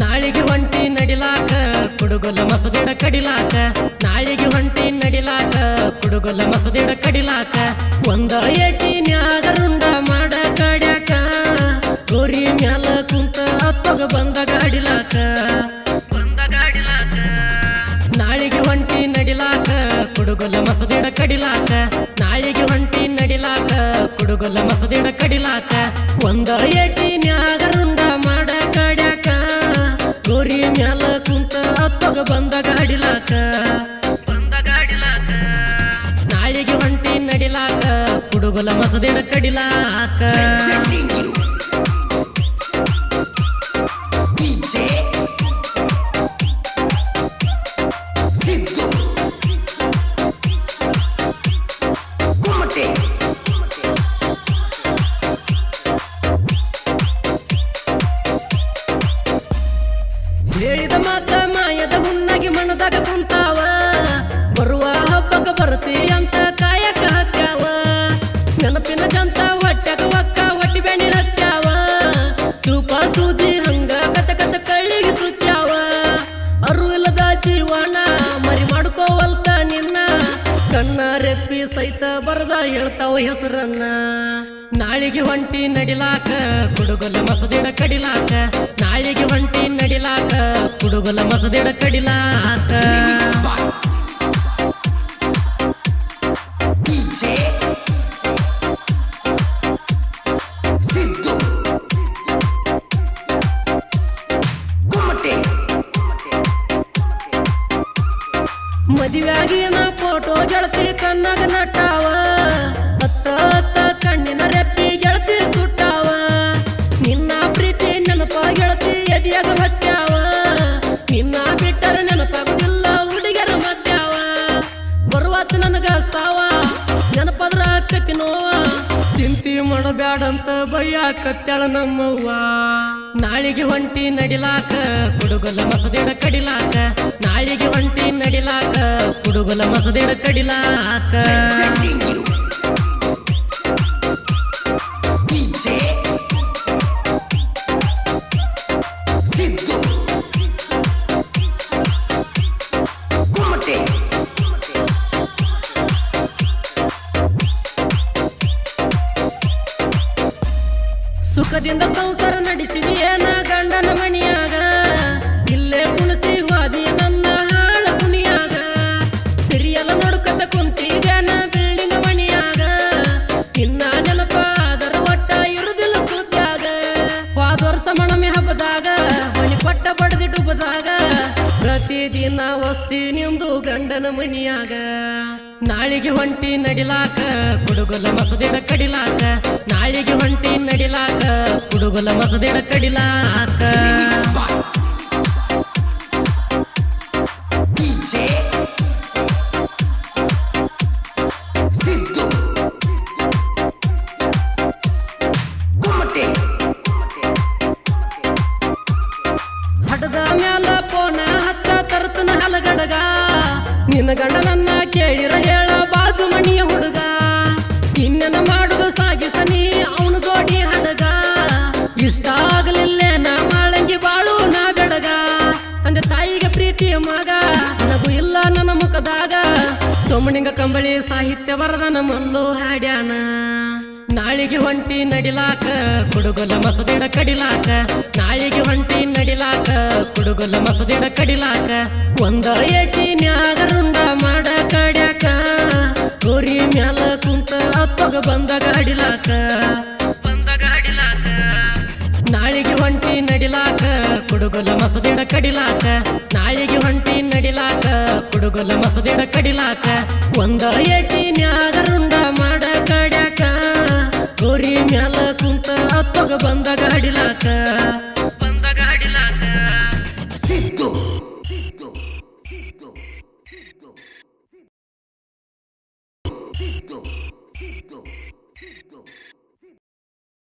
ನಾಳಿಗೆ ಹೊಂಟಿ ನಡಿಲಾಕ ಕುಡುಗೊಲ್ಲ ಮಸದಿಡ ಕಡಿಲಾಕ. ನಾಳಿಗೆ ಹೊಂಟಿ ನಡಿಲಾಕ ಕುಡುಗೊಲ್ಲ ಮಸದಿಡ ಕಡಿಲಾಕ. ಒಂದ ಏಟಿ ನ್ಯಾಗರುಂಡ ಮಾಡ ಕಡ್ಯಾಕ. ಗೋರಿ ಮ್ಯಾಲ ಕುಂತ ಅತ್ತಗ ಬಂದ ಗಾಡಿಲಾಕ. ಬಂದ ಗಾಡಿಲಾಕ. ನಾಳಿಗೆ ಹೊಂಟಿ ನಡಿಲಾಕ ಕುಡುಗೊಲ್ಲ ಮಸದಿಡ ಕಡಿಲಾಕ. ನಾಳಿಗೆ ಹೊಂಟಿ ನಡಿಲಾಕ ಕುಡುಗೊಲ್ಲ ಮಸದಿಡ ಕಡಿಲಾಕ. ಒಂದ ಏಟಿ ನ್ಯಾಗರುಂಡ ಅತ್ತಗ ಬಂದ ಗಾಡಿಲಾಕ ಬಂದ ಗಾಡಿಲಾಕ ನಾಳಿಗೆ ಹೊಂಟಿ ನಡಿಲಾಕ. ಕುಡುಗೊಲ ಮಸದಿಡ ಕಡಿಲಾಕ. Presenting you DJ Siddu Kumate ಹೇಳಿದ ಮಾತ ಮಾಯದ ಮಣ್ಣದಾಗ ಕುಂತಾವ ಬರುವ ಹಬ್ಬಕ್ಕ ಬರ್ತಿ ಅಂತ ಕಾಯಕ ಹತ್ಯಾವ. ನೆನಪಿನ ಜಂತ ಹೊಟ್ಟೆಗ ಒಕ್ಕ ಹೊಟ್ಟಿ ಬೆಣ್ಣಿ ಹತ್ಯಾವ ತೂಪ ಸೂಜಿ ಹಂಗ ಕಚ ಕಚ ಕಳ್ಳಿಗೆ ತುಚ್ಚಾವ. ಇಲ್ಲದ ಜೀವನ ಮರಿ ಮಾಡ್ಕೋವಲ್ತ ನಿನ್ನ. ಕಣ್ಣ ರೆಪ್ಪಿ ಸಹಿತ ಬರದ ಹೇಳ್ತಾವ ಹೆಸರನ್ನ. ನಾಳಿಗೆ ಹೊಂಟಿ ನಡಿಲಾಕ ಕುಡುಗೊಲ್ಲ ಮಸದಿಡ ಕಡಿಲಾಕ. ಕುಡುಗೊಲ್ಲ ಮಸದಿಡ ಕಡಿಲ ಮದುವೆಯಾಗಿ ನಾ ಫೋಟೋ ಜಳತಿ ಕಣ್ಣಾಗ ನಟ್ಟಾವ. ಹತ್ತ ಭಯ ಕತ್ಯಾಳ ನಮ್ಮವ್ವ. ನಾಳಿಗೆ ಹೊಂಟಿ ನಡಿಲಾಕ, ಕುಡುಗಲ ಮಸದೇಡ ಕಡಿಲಾಕ. ನಾಳಿಗೆ ಹೊಂಟಿ ನಡಿಲಾಕ, ಕುಡುಗುಲ ಮಸದೇಡ ಕಡಿಲಾಕ. ಸುಖದಿಂದ ಸಂಸಾರ ನಡೆಸಿದಿ ಏನ ಗಂಡನ ಮಣಿಯಾಗ? ಇಲ್ಲೇ ಕುಣಿಸಿ ಹೋದಿ ನನ್ನ ಹಾಳ ಕುಣಿಯಾಗ. ಸಿರಿಯಲ ನೋಡ್ಕತ ಕುಂತಿದೇನ ಬಿಲ್ಡಿಂಗ್ ಮಣಿಯಾಗ. ಇನ್ನ ನೆನಪ ಅದರ ಒಟ್ಟ ಇರುದಿಲ್ಲ ಸುದ್ದಾಗ ಹೋದ ಮಣಮೆ ಹಬ್ಬದಾಗ, ಮಣಿ ಕೊಟ್ಟ ಬಡದಿ ಡುಬ್ಬದಾಗ ಪ್ರತಿದಿನ ವಸ್ತಿ ನಿಮ್ದು ಗಂಡನ ಮನಿಯಾಗ ನಾಳಿಗೆ ಹೊಂಟಿ ನಡಿಲಾಕ ಕುಡುಗುಲ ಮಸದಿಡ ಕಡಿಲಾಕ. ನಾಳಿಗೆ ಹೊಂಟಿ ನಡಿಲಾಕ ಕುಡುಗುಲ ಮಸದಿಡ ಕಡಿಲಾಕ. ಹಡದ ಮ್ಯಾಲ ಪೋನ ತರ್ತನ ಹಲಗಡಗ ನಿನ್ನ ಗಂಡನನ್ನ ಕೇಳಿರ ಹೇಳ ಬಾಜು ಮಣಿಯ ಹುಡುಗ. ಇನ್ನನ ಮಾಡುದು ಸಾಗಿಸನಿ ಅವನು ಜೋಡಿ ಹಡಗ. ಇಷ್ಟ ಆಗಲಿಲ್ಲ ನಾ ಮಾಳಂಗಿ ಬಾಳು ನಾ ಬೆಡಗ ಅಂದ ತಾಯಿಗೆ ಪ್ರೀತಿಯ ಮಗ, ನಗು ಇಲ್ಲ ನನ್ನ ಮುಖದಾಗ. ಸೋಮಣಿಂಗ ಕಂಬಳಿ ಸಾಹಿತ್ಯ ವರದನ ನಮ್ಮಲ್ಲು ಹಾಡ್ಯಾನ. ನಾಳಿಗೆ ಹೊಂಟಿ ನಡಿಲಾಕ, ಕುಡುಗಲ ಮಸದಿಡ ಕಡಿಲಾಕ. ನಾಳಿಗೆ ಹೊಂಟಿ ಕುಡುಗೊಲ ಮಸದಿಡ ಕಡಿಲಾಕ, ಒಂದ ಏಟಿ ನ್ಯಾಗರುಂಡ ಮಾಡ ಕಡ್ಯಾಕ. ಗೋರಿ ಮ್ಯಾಲ ಕುಂತ ಅಪ್ಪಗ ಬಂದ ಗಾಡಿಲಾಕ ಬಂದ ಗಾಡಿಲಾಕ ನಾಳಿಗೆ ಹೊಂಟಿ ನಡಿಲಾಕ, ಕುಡುಗಲ ಮಸದಿಡ ಕಡಿಲಾಕ. ನಾಳಿಗೆ ಹೊಂಟಿ ನಡಿಲಾಕ, ಕುಡುಗಲ ಮಸದಿಡ ಕಡಿಲಾಕ. ಒಂದ ಏಟಿ ನ್ಯಾಗರುಂಡ